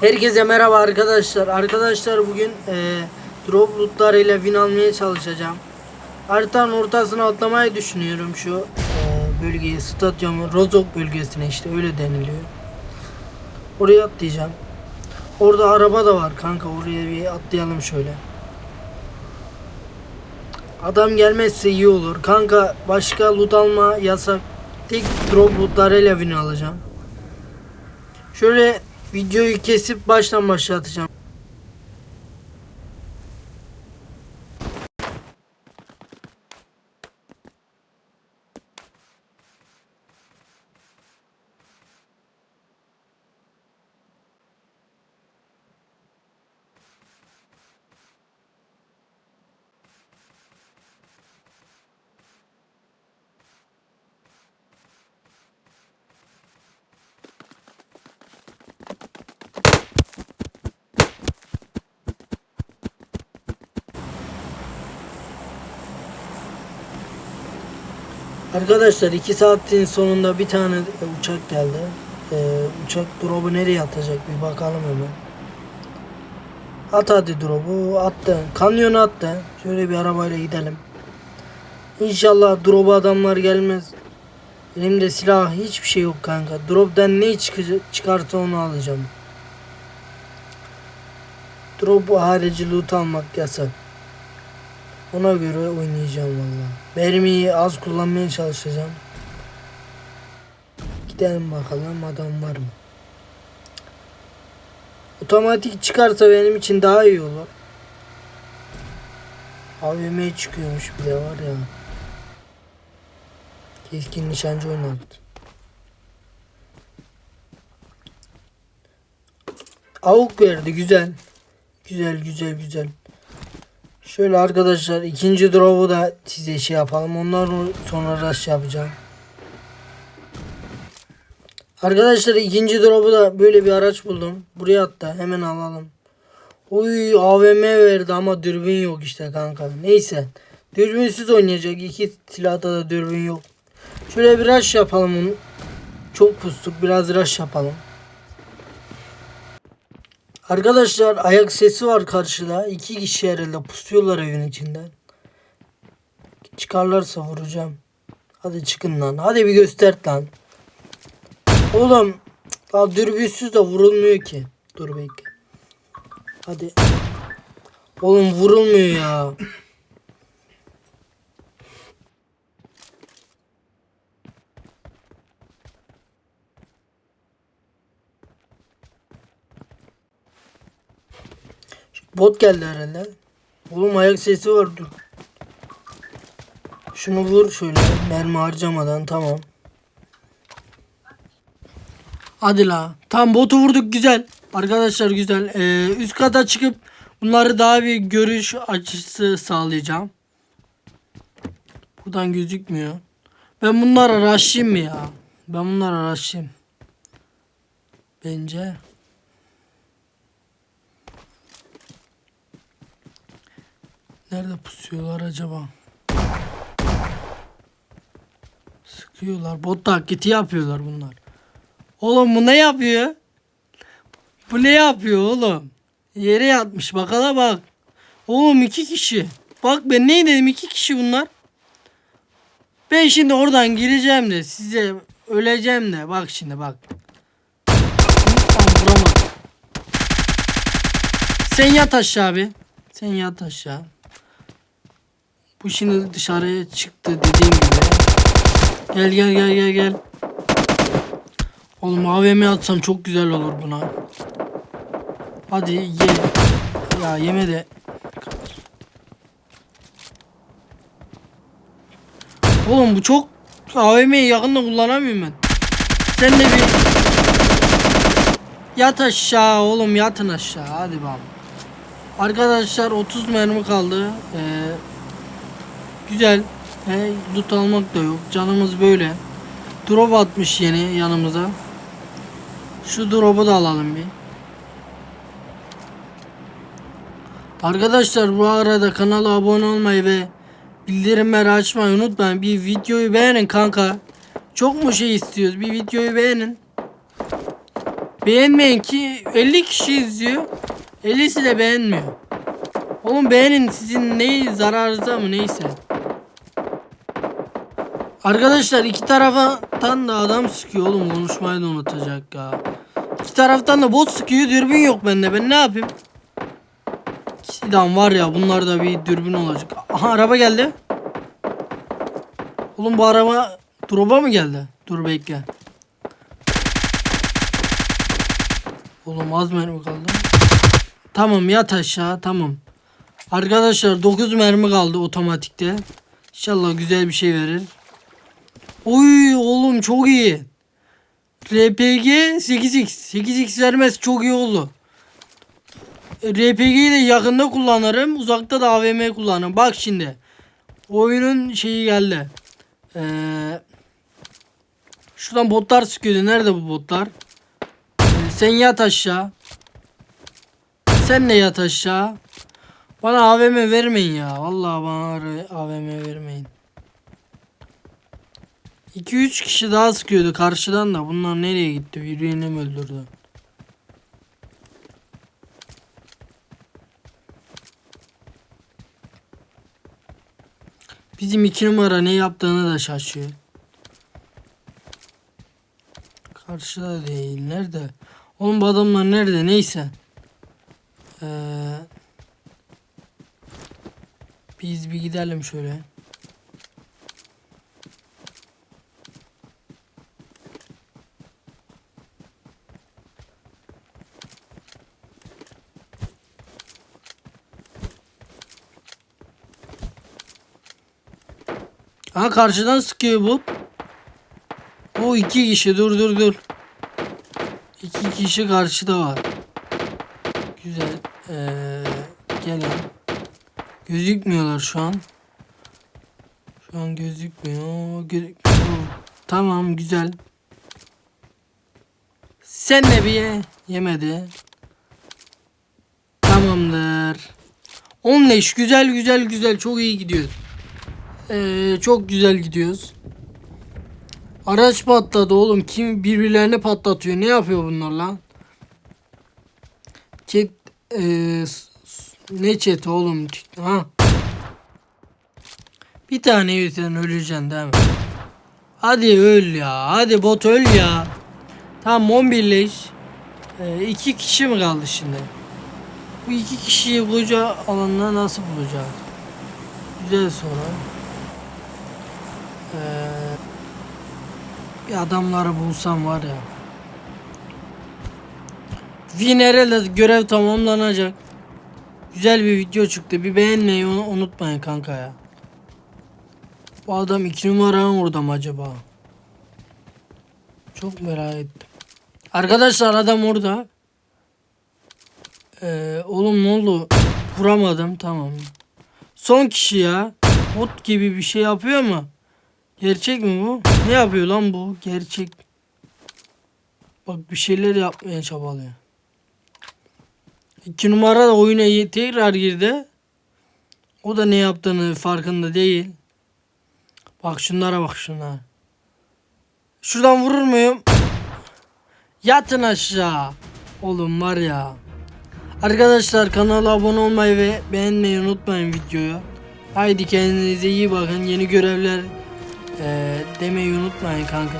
Herkese merhaba arkadaşlar. Arkadaşlar bugün e, drop lootlarıyla win almaya çalışacağım. Haritanın ortasına atlamayı düşünüyorum şu e, bölgeye, stadyumu, Rozok bölgesine işte öyle deniliyor. Oraya atlayacağım. Orada araba da var kanka oraya bir atlayalım şöyle. Adam gelmezse iyi olur. Kanka başka loot alma yasak. Tek drop lootlarıyla win alacağım. Şöyle videoyu kesip baştan başlatacağım. Arkadaşlar 2 saatin sonunda bir tane uçak geldi. Ee, uçak drop'u nereye atacak bir bakalım hemen. At hadi drop'u attı. Kamyonu attı. Şöyle bir arabayla gidelim. İnşallah drop'a adamlar gelmez. Elimde silah hiçbir şey yok kanka. Drop'tan ne çıkarsa onu alacağım. Drop harici loot almak yasak. Ona göre oynayacağım valla. Mermiyi az kullanmaya çalışacağım. Gidelim bakalım adam var mı? Otomatik çıkarsa benim için daha iyi olur. AVM çıkıyormuş bir de var ya. Keskin nişancı oynadı. Avuk verdi güzel. Güzel güzel güzel. Şöyle arkadaşlar ikinci drop'u da size şey yapalım. Ondan sonra rush yapacağım. Arkadaşlar ikinci drop'u da böyle bir araç buldum. Buraya hatta hemen alalım. Oy AVM verdi ama dürbün yok işte kanka. Neyse. Dürbünsüz oynayacak. İki silahta da dürbün yok. Şöyle bir rush yapalım onu. Çok pustuk. Biraz rush yapalım. Arkadaşlar ayak sesi var karşıda. İki kişi herhalde pusuyorlar evin içinden. Çıkarlarsa vuracağım. Hadi çıkın lan. Hadi bir göster lan. Oğlum. Daha dürbünsüz de vurulmuyor ki. Dur bekle. Hadi. Oğlum vurulmuyor ya. Bot geldi herhalde. Oğlum ayak sesi var dur. Şunu vur şöyle mermi harcamadan tamam. Hadi la. Tam botu vurduk güzel. Arkadaşlar güzel. Ee, üst kata çıkıp bunları daha bir görüş açısı sağlayacağım. Buradan gözükmüyor. Ben bunları rushlayayım mı ya? Ben bunları rushlayayım. Bence. Nerede pusuyorlar acaba? Sıkıyorlar. Bot taklidi yapıyorlar bunlar. Oğlum bu ne yapıyor? Bu ne yapıyor oğlum? Yere yatmış. Bakala bak. Oğlum iki kişi. Bak ben ne dedim iki kişi bunlar. Ben şimdi oradan gireceğim de size öleceğim de. Bak şimdi bak. Sen yat aşağı abi. Sen yat aşağı. Bu şimdi dışarıya çıktı dediğim gibi. Gel gel gel gel gel. Oğlum AVM atsam çok güzel olur buna. Hadi ye. Ya yeme de. Oğlum bu çok AVM'yi yakında kullanamıyorum ben. Sen de bir yat aşağı oğlum yatın aşağı hadi bakalım. Arkadaşlar 30 mermi kaldı. Ee, güzel. He, loot almak da yok. Canımız böyle. Drop atmış yeni yanımıza. Şu drop'u da alalım bir. Arkadaşlar bu arada kanala abone olmayı ve bildirimleri açmayı unutmayın. Bir videoyu beğenin kanka. Çok mu şey istiyoruz? Bir videoyu beğenin. Beğenmeyin ki 50 kişi izliyor. 50'si de beğenmiyor. Oğlum beğenin sizin ne zararınıza mı neyse. Arkadaşlar iki taraftan da adam sıkıyor oğlum konuşmayı da unutacak ya. İki taraftan da bot sıkıyor dürbün yok bende ben ne yapayım? Sidan var ya bunlarda bir dürbün olacak. Aha araba geldi. Oğlum bu araba drop'a mı geldi? Dur bekle. Oğlum az mermi kaldı. Tamam yat aşağı tamam. Arkadaşlar 9 mermi kaldı otomatikte. İnşallah güzel bir şey verir. Oy oğlum çok iyi. RPG 8x. 8x vermez çok iyi oldu. RPG'yi de yakında kullanırım. Uzakta da AVM kullanırım. Bak şimdi. Oyunun şeyi geldi. Ee, şuradan botlar sıkıyordu. Nerede bu botlar? Ee, sen yat aşağı. Sen de yat aşağı. Bana AVM vermeyin ya. Vallahi bana AVM vermeyin. 2-3 kişi daha sıkıyordu karşıdan da. Bunlar nereye gitti? Birini mi öldürdü? Bizim iki numara ne yaptığını da şaşıyor. Karşıda değil. Nerede? Oğlum bu adamlar nerede? Neyse. Ee, biz bir gidelim şöyle. Ha karşıdan sıkıyor bu. O iki kişi dur dur dur. İki kişi karşıda var. Güzel. Ee, gelin. Gözükmüyorlar şu an. Şu an gözükmüyor. Gözükmüyor. Tamam güzel. Sen de bir ye. Yemedi. Tamamdır. 10 leş güzel güzel güzel çok iyi gidiyoruz. Ee, çok güzel gidiyoruz. Araç patladı oğlum. Kim birbirlerini patlatıyor. Ne yapıyor bunlar lan? S- s- ne chat oğlum? Ha. Bir tane yüzden öleceksin değil mi? Hadi öl ya. Hadi bot öl ya. Tamam 11 leş. Ee, iki kişi mi kaldı şimdi? Bu iki kişiyi koca alanda nasıl bulacağız? Güzel soru. Ee, bir adamları bulsam var ya. Winner'e görev tamamlanacak. Güzel bir video çıktı. Bir beğenmeyi unutmayın kanka ya. Bu adam iki numara orada mı acaba? Çok merak ettim. Arkadaşlar adam orada. Ee, oğlum ne oldu? Vuramadım tamam. Son kişi ya. Bot gibi bir şey yapıyor mu? Gerçek mi bu? Ne yapıyor lan bu? Gerçek. Bak bir şeyler yapmaya çabalıyor. İki numara da oyuna tekrar girdi. O da ne yaptığını farkında değil. Bak şunlara bak şunlara. Şuradan vurur muyum? Yatın aşağı. Oğlum var ya. Arkadaşlar kanala abone olmayı ve beğenmeyi unutmayın videoyu. Haydi kendinize iyi bakın. Yeni görevler eee, demeyi unutmayın kanka.